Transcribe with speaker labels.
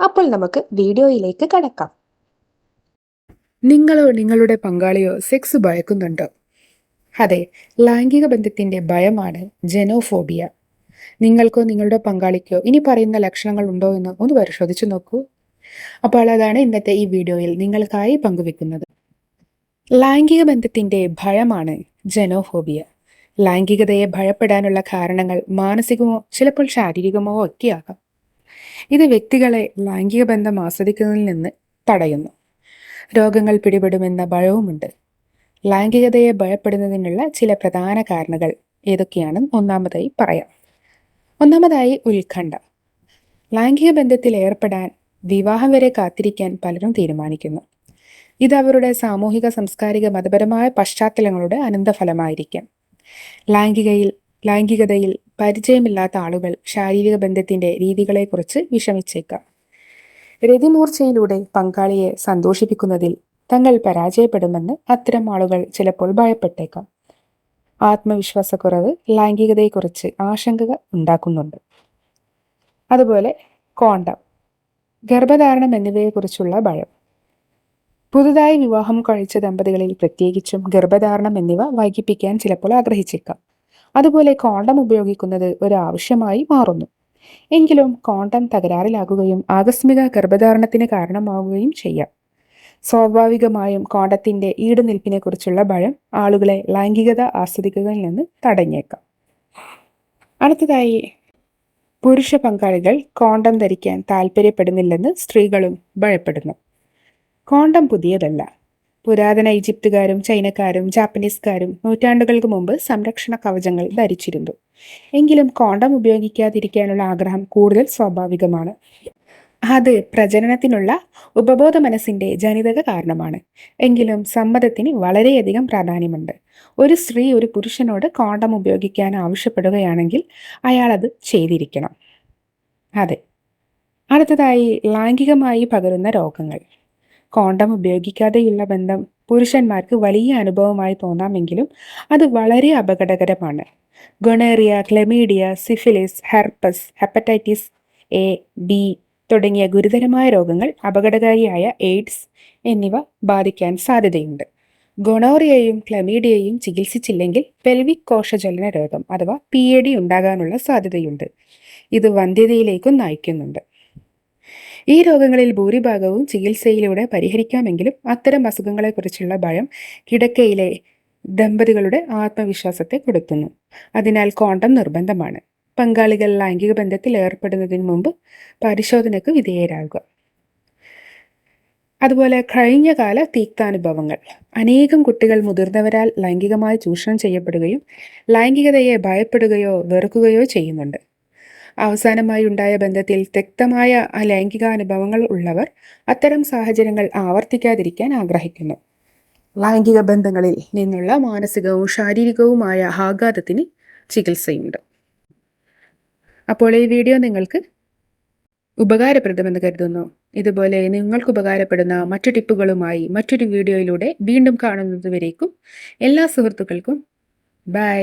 Speaker 1: അപ്പോൾ നമുക്ക് വീഡിയോയിലേക്ക് കടക്കാം.
Speaker 2: നിങ്ങളോ നിങ്ങളുടെ പങ്കാളിയോ സെക്സ് ഭയക്കുന്നുണ്ടോ? അതെ ലൈംഗിക ബന്ധത്തിന്റെ ഭയമാണ് ജെനോഫോബിയ. നിങ്ങൾക്കോ നിങ്ങളുടെ പങ്കാളിക്കോ ഇനി പറയുന്ന ലക്ഷണങ്ങൾ ഉണ്ടോ എന്ന് ഒന്ന് പരിശോധിച്ചു നോക്കൂ. അപ്പോൾ അതാണ് ഇന്നത്തെ ഈ വീഡിയോയിൽ നിങ്ങൾക്കായി പങ്കുവെക്കുന്നത്. ലൈംഗിക ബന്ധത്തിന്റെ ഭയമാണ് ജനോഫോബിയ. ലൈംഗികതയെ ഭയപ്പെടാനുള്ള കാരണങ്ങൾ മാനസികമോ ചിലപ്പോൾ ശാരീരികമോ ഒക്കെയാകാം. ഇത് വ്യക്തികളെ ലൈംഗിക ബന്ധം ആസ്വദിക്കുന്നതിൽ നിന്ന് തടയുന്നു. രോഗങ്ങൾ പിടിപെടുമെന്ന ഭയവുമുണ്ട്. ലൈംഗികതയെ ഭയപ്പെടുന്നതിനുള്ള ചില പ്രധാന കാരണങ്ങൾ ഏതൊക്കെയാണെന്ന് ഒന്നാമതായി പറയാം. ഒന്നാമതായി ഉത്കണ്ഠ. ലൈംഗിക ബന്ധത്തിൽ ഏർപ്പെടാൻ വിവാഹം വരെ കാത്തിരിക്കാൻ പലരും തീരുമാനിക്കുന്നു. ഇത് അവരുടെ സാമൂഹിക സാംസ്കാരിക മതപരമായ പശ്ചാത്തലങ്ങളുടെ അനന്തഫലമായിരിക്കാം. ലൈംഗികയിൽ ലൈംഗികതയിൽ പരിചയമില്ലാത്ത ആളുകൾ ശാരീരിക ബന്ധത്തിന്റെ രീതികളെക്കുറിച്ച് വിഷമിച്ചേക്കാം. രതിമൂർച്ചയിലൂടെ പങ്കാളിയെ സന്തോഷിപ്പിക്കുന്നതിൽ തങ്ങൾ പരാജയപ്പെടുമെന്ന് അത്തരം ആളുകൾ ചിലപ്പോൾ ഭയപ്പെട്ടേക്കാം. ആത്മവിശ്വാസക്കുറവ് ലൈംഗികതയെക്കുറിച്ച് ആശങ്ക ഉണ്ടാക്കുന്നുണ്ട്. അതുപോലെ കോണ്ടം ഗർഭധാരണം എന്നിവയെക്കുറിച്ചുള്ള ഭയം. പുതുതായി വിവാഹം കഴിച്ച ദമ്പതികളിൽ പ്രത്യേകിച്ചും ഗർഭധാരണം എന്നിവ വൈകിപ്പിക്കാൻ ചിലപ്പോൾ ആഗ്രഹിച്ചേക്കാം. അതുപോലെ കോണ്ടം ഉപയോഗിക്കുന്നത് ഒരു ആവശ്യമായി മാറുന്നു. എങ്കിലും കോണ്ടം തകരാറിലാകുകയും ആകസ്മിക ഗർഭധാരണത്തിന് കാരണമാവുകയും ചെയ്യാം. സ്വാഭാവികമായും കോണ്ടത്തിന്റെ ഈടുനിൽപ്പിനെക്കുറിച്ചുള്ള ഭയം ആളുകളെ ലൈംഗികത ആസ്വദിക്കുന്നതിൽ നിന്ന് തടഞ്ഞേക്കാം. അടുത്തതായി പുരുഷ പങ്കാളികൾ കോണ്ടം ധരിക്കാൻ താല്പര്യപ്പെടുന്നില്ലെന്ന് സ്ത്രീകളും ഭയപ്പെടുന്നു. കോണ്ടം പുതിയതല്ല. പുരാതന ഈജിപ്തുകാരും ചൈനക്കാരും ജാപ്പനീസുകാരും നൂറ്റാണ്ടുകൾക്ക് മുമ്പ് സംരക്ഷണ കവചങ്ങൾ ധരിച്ചിരുന്നു. എങ്കിലും കോണ്ടം ഉപയോഗിക്കാതിരിക്കാനുള്ള ആഗ്രഹം കൂടുതൽ സ്വാഭാവികമാണ്. അത് പ്രജനനത്തിനുള്ള ഉപബോധ മനസ്സിന്റെ ജനിതക കാരണമാണ്. എങ്കിലും സമ്മതത്തിന് വളരെയധികം പ്രാധാന്യമുണ്ട്. ഒരു സ്ത്രീ ഒരു പുരുഷനോട് കോണ്ടം ഉപയോഗിക്കാൻ ആവശ്യപ്പെടുകയാണെങ്കിൽ അയാൾ അത് ചെയ്തിരിക്കണം. അതെ. അടുത്തതായി ലൈംഗികമായി പകരുന്ന രോഗങ്ങൾ. കോണ്ടം ഉപയോഗിക്കാതെയുള്ള ബന്ധം പുരുഷന്മാർക്ക് വലിയ അനുഭവമായി തോന്നാമെങ്കിലും അത് വളരെ അപകടകരമാണ്. Gonorrhoea chlamydia syphilis herpes hepatitis A B തുടങ്ങിയ ഗുരുതരമായ രോഗങ്ങൾ അപകടകാരിയായ എയ്ഡ്സ് എന്നിവ ബാധിക്കാൻ സാധ്യതയുണ്ട്. ഗൊണോറിയയും ക്ലമീഡിയയും ചികിത്സിച്ചില്ലെങ്കിൽ പെൽവിക് കോശജലന രോഗം അഥവാ പി എ ഡി ഉണ്ടാകാനുള്ള സാധ്യതയുണ്ട്. ഇത് വന്ധ്യതയിലേക്കും നയിക്കുന്നുണ്ട്. ഈ രോഗങ്ങളിൽ ഭൂരിഭാഗവും ചികിത്സയിലൂടെ പരിഹരിക്കാമെങ്കിലും അത്തരം അസുഖങ്ങളെക്കുറിച്ചുള്ള ഭയം കിടക്കയിലെ ദമ്പതികളുടെ ആത്മവിശ്വാസത്തെ കൊടുക്കുന്നു. അതിനാൽ കോണ്ടം നിർബന്ധമാണ്. പങ്കാളികൾ ലൈംഗിക ബന്ധത്തിൽ ഏർപ്പെടുന്നതിന് മുമ്പ് പരിശോധനയ്ക്ക് വിധേയരാകുക. അതുപോലെ കഴിഞ്ഞകാല തീക്താനുഭവങ്ങൾ. അനേകം കുട്ടികൾ മുതിർന്നവരാൽ ലൈംഗികമായി ചൂഷണം ചെയ്യപ്പെടുകയും ലൈംഗികതയെ ഭയപ്പെടുകയോ വെറുക്കുകയോ ചെയ്യുന്നുണ്ട്. അവസാനമായി ഉണ്ടായ ബന്ധത്തിൽ വ്യക്തമായ ലൈംഗികാനുഭവങ്ങൾ ഉള്ളവർ അത്തരം സാഹചര്യങ്ങൾ ആവർത്തിക്കാതിരിക്കാൻ ആഗ്രഹിക്കുന്നു. ലൈംഗിക ബന്ധങ്ങളിൽ നിന്നുള്ള മാനസികവും ശാരീരികവുമായ ആഘാതത്തിന് ചികിത്സയുണ്ട്. അപ്പോൾ ഈ വീഡിയോ നിങ്ങൾക്ക് ഉപകാരപ്രദമെന്ന് കരുതുന്നു. ഇതുപോലെ നിങ്ങൾക്ക് ഉപകാരപ്പെടുന്ന മറ്റു ടിപ്പുകളുമായി മറ്റൊരു വീഡിയോയിലൂടെ വീണ്ടും കാണുന്നതുവരേക്കും എല്ലാ സുഹൃത്തുക്കൾക്കും ബൈ.